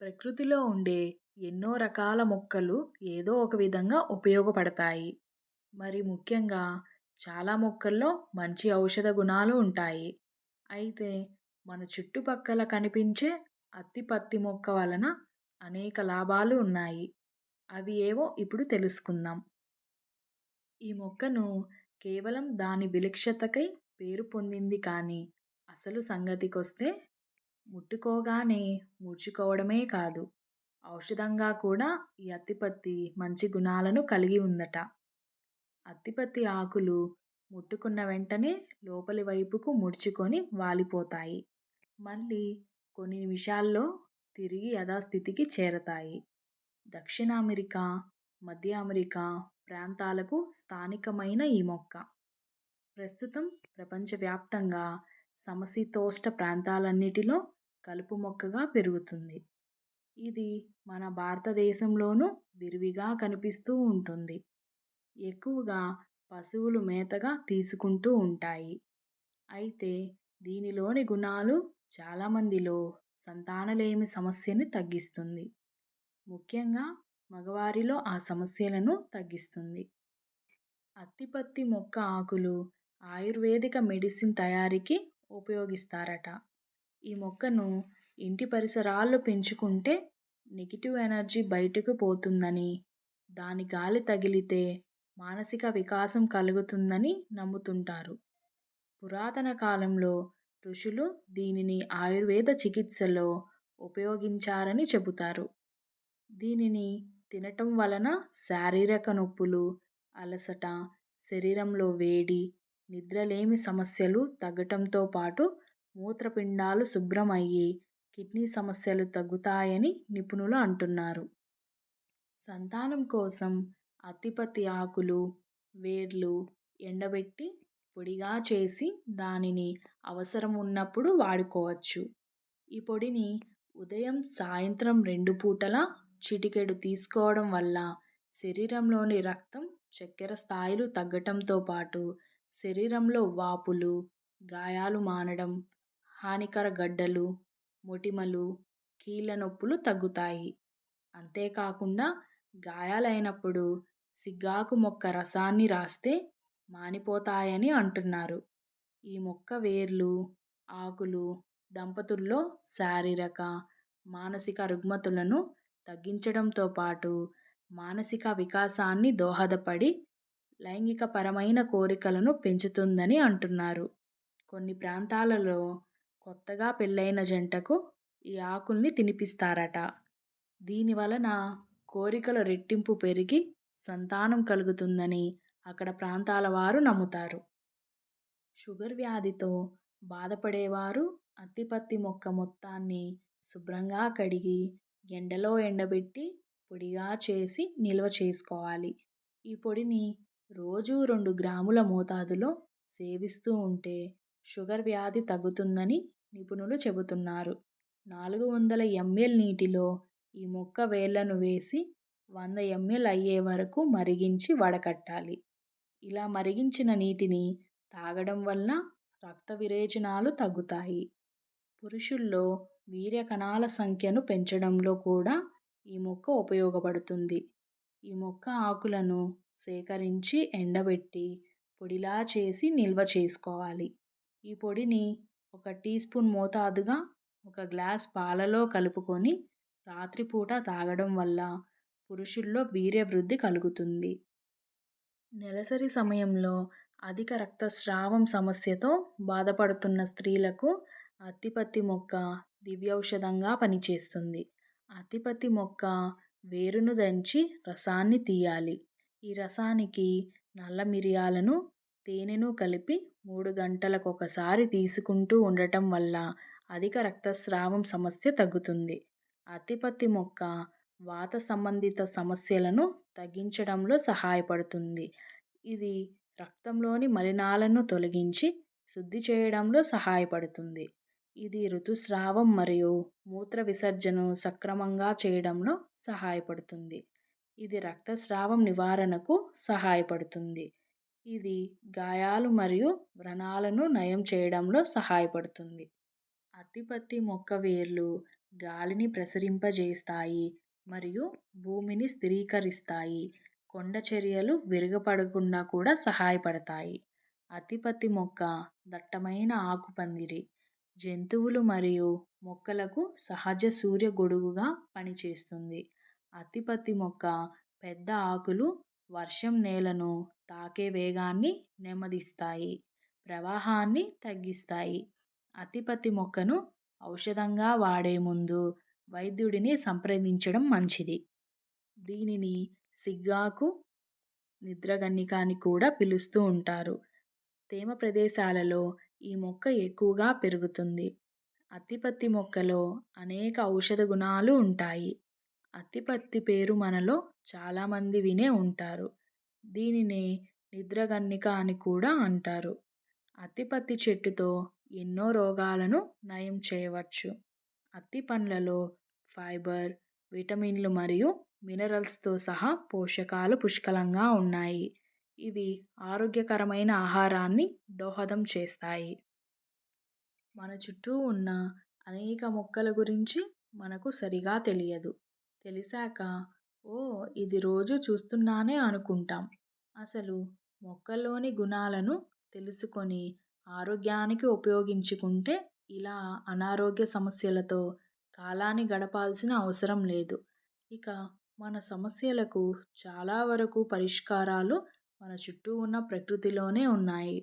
ప్రకృతిలో ఉండే ఎన్నో రకాల మొక్కలు ఏదో ఒక విధంగా ఉపయోగపడతాయి. మరి ముఖ్యంగా చాలా మొక్కల్లో మంచి ఔషధ గుణాలు ఉంటాయి. అయితే మన చుట్టుపక్కల కనిపించే అత్తి పత్తి మొక్క వలన అనేక లాభాలు ఉన్నాయి. అవి ఏవో ఇప్పుడు తెలుసుకుందాం. ఈ మొక్కను కేవలం దాని విలక్షతకై పేరు పొందింది కానీ అసలు సంగతికొస్తే ముట్టుకోగానే ముడుచుకోవడమే కాదు. ఔషధంగా కూడా ఈ అత్తిపత్తి మంచి గుణాలను కలిగి ఉందట. అత్తిపత్తి ఆకులు ముట్టుకున్న వెంటనే లోపలి వైపుకు ముడుచుకొని వాలిపోతాయి. మళ్ళీ కొన్ని నిమిషాల్లో తిరిగి యథాస్థితికి చేరతాయి. దక్షిణ అమెరికా మధ్య అమెరికా ప్రాంతాలకు స్థానికమైన ఈ మొక్క. ప్రస్తుతం ప్రపంచవ్యాప్తంగా సమశీతోష్ణ ప్రాంతాలన్నిటిలో కలుపు మొక్కగా పెరుగుతుంది. ఇది మన భారతదేశంలోనూ విరివిగా కనిపిస్తూ ఉంటుంది. ఎక్కువగా పశువులు మేతగా తీసుకుంటూ ఉంటాయి. అయితే దీనిలోని గుణాలు చాలామందిలో సంతానలేమి సమస్యని తగ్గిస్తుంది. ముఖ్యంగా మగవారిలో ఆ సమస్యలను తగ్గిస్తుంది. అత్తిపత్తి మొక్క ఆకులు ఆయుర్వేదిక మెడిసిన్ తయారీకి ఉపయోగిస్తారట. ఈ మొక్కను ఇంటి పరిసరాల్లో పెంచుకుంటే నెగిటివ్ ఎనర్జీ బయటకు పోతుందని దాని గాలి తగిలితే మానసిక వికాసం కలుగుతుందని నమ్ముతుంటారు. పురాతన కాలంలో ఋషులు దీనిని ఆయుర్వేద చికిత్సలో ఉపయోగించారని చెబుతారు. దీనిని తినటం వలన శారీరక నొప్పులు అలసట శరీరంలో వేడి నిద్రలేమి సమస్యలు తగ్గటంతో పాటు మూత్రపిండాలు శుభ్రమయ్యి కిడ్నీ సమస్యలు తగ్గుతాయని నిపుణులు అంటున్నారు. సంతానం కోసం అత్తిపత్తి ఆకులు వేర్లు ఎండబెట్టి పొడిగా చేసి దానిని అవసరం ఉన్నప్పుడు వాడుకోవచ్చు. ఈ పొడిని ఉదయం సాయంత్రం రెండు పూటలా చిటికెడు తీసుకోవడం వల్ల శరీరంలోని రక్తం చక్కెర స్థాయిలు తగ్గటంతో పాటు శరీరంలో వాపులు గాయాలు మానడం హానికర గడ్డలు మొటిమలు కీళ్ళ నొప్పులు తగ్గుతాయి. అంతేకాకుండా గాయాలైనప్పుడు సిగ్గాకు మొక్క రసాన్ని రాస్తే మానిపోతాయని అంటున్నారు. ఈ మొక్క వేర్లు ఆకులు దంపతుల్లో శారీరక మానసిక రుగ్మతులను తగ్గించడంతో పాటు మానసిక వికాసాన్ని దోహదపడి లైంగికపరమైన కోరికలను పెంచుతుందని అంటున్నారు. కొన్ని ప్రాంతాలలో కొత్తగా పెళ్ళైన జంటకు ఈ ఆకుల్ని తినిపిస్తారట. దీని వలన కోరికల రెట్టింపు పెరిగి సంతానం కలుగుతుందని అక్కడ ప్రాంతాల వారు నమ్ముతారు. షుగర్ వ్యాధితో బాధపడేవారు అత్తిపత్తి మొక్క మొత్తాన్ని శుభ్రంగా కడిగి ఎండలో ఎండబెట్టి పొడిగా చేసి నిల్వ చేసుకోవాలి. ఈ పొడిని రోజు రెండు గ్రాముల మోతాదులో సేవిస్తూ ఉంటే షుగర్ వ్యాధి తగ్గుతుందని నిపుణులు చెబుతున్నారు. నాలుగు వందల ఎంఎల్ నీటిలో ఈ మొక్క వేళ్ళను వేసి వంద ఎంఎల్ అయ్యే వరకు మరిగించి వడకట్టాలి. ఇలా మరిగించిన నీటిని తాగడం వల్ల రక్త విరేచనాలు తగ్గుతాయి. పురుషుల్లో వీర్య కణాల సంఖ్యను పెంచడంలో కూడా ఈ మొక్క ఉపయోగపడుతుంది. ఈ మొక్క ఆకులను సేకరించి ఎండబెట్టి పొడిలా చేసి నిల్వ చేసుకోవాలి. ఈ పొడిని ఒక టీ స్పూన్ మోతాదుగా ఒక గ్లాస్ పాలలో కలుపుకొని రాత్రిపూట తాగడం వల్ల పురుషుల్లో వీర్య వృద్ధి కలుగుతుంది. నెలసరి సమయంలో అధిక రక్తస్రావం సమస్యతో బాధపడుతున్న స్త్రీలకు అత్తిపత్తి మొక్క దివ్యౌషధంగా పనిచేస్తుంది. అత్తిపత్తి మొక్క వేరును దంచి రసాన్ని తీయాలి. ఈ రసానికి నల్ల మిరియాలను తేనెను కలిపి మూడు గంటలకు ఒకసారి తీసుకుంటూ ఉండటం వల్ల అధిక రక్తస్రావం సమస్య తగ్గుతుంది. అత్తిపత్తి మొక్క వాత సంబంధిత సమస్యలను తగ్గించడంలో సహాయపడుతుంది. ఇది రక్తంలోని మలినాలను తొలగించి శుద్ధి చేయడంలో సహాయపడుతుంది. ఇది ఋతుస్రావం మరియు మూత్ర విసర్జను సక్రమంగా చేయడంలో సహాయపడుతుంది. ఇది రక్తస్రావం నివారణకు సహాయపడుతుంది. ఇది గాయాలు మరియు వ్రణాలను నయం చేయడంలో సహాయపడుతుంది. అత్తిపత్తి మొక్క వేర్లు గాలిని ప్రసరింపజేస్తాయి మరియు భూమిని స్థిరీకరిస్తాయి. కొండ చర్యలు విరగపడకుండా కూడా సహాయపడతాయి. అత్తిపత్తి మొక్క దట్టమైన ఆకుపందిరి. జంతువులు మరియు మొక్కలకు సహజ సూర్య గొడుగుగా పనిచేస్తుంది. అత్తిపత్తి మొక్క పెద్ద ఆకులు వర్షం నేలను తాకే వేగాన్ని నెమ్మదిస్తాయి ప్రవాహాన్ని తగ్గిస్తాయి. అత్తిపత్తి మొక్కను ఔషధంగా వాడే ముందు వైద్యుడిని సంప్రదించడం మంచిది. దీనిని సిగ్గాకు నిద్రగన్నిక అని కూడా పిలుస్తూ ఉంటారు. తేమ ప్రదేశాలలో ఈ మొక్క ఎక్కువగా పెరుగుతుంది. అత్తిపత్తి మొక్కలో అనేక ఔషధ గుణాలు ఉంటాయి. అత్తిపత్తి పేరు మనలో చాలామంది వినే ఉంటారు. దీనిని నిద్రగన్నిక అని కూడా అంటారు. అత్తిపత్తి చెట్టుతో ఎన్నో రోగాలను నయం చేయవచ్చు. అత్తి పండ్లలో ఫైబర్ విటమిన్లు మరియు మినరల్స్తో సహా పోషకాలు పుష్కలంగా ఉన్నాయి. ఇవి ఆరోగ్యకరమైన ఆహారాన్ని దోహదం చేస్తాయి. మన చుట్టూ ఉన్న అనేక మొక్కల గురించి మనకు సరిగా తెలియదు. తెలిసాక ఓ ఇది రోజు చూస్తున్నానే అనుకుంటాం. అసలు మొక్కల్లోని గుణాలను తెలుసుకొని ఆరోగ్యానికి ఉపయోగించుకుంటే ఇలా అనారోగ్య సమస్యలతో కాలాన్ని గడపాల్సిన అవసరం లేదు. ఇక మన సమస్యలకు చాలా వరకు పరిష్కారాలు మన చుట్టూ ఉన్న ప్రకృతిలోనే ఉన్నాయి.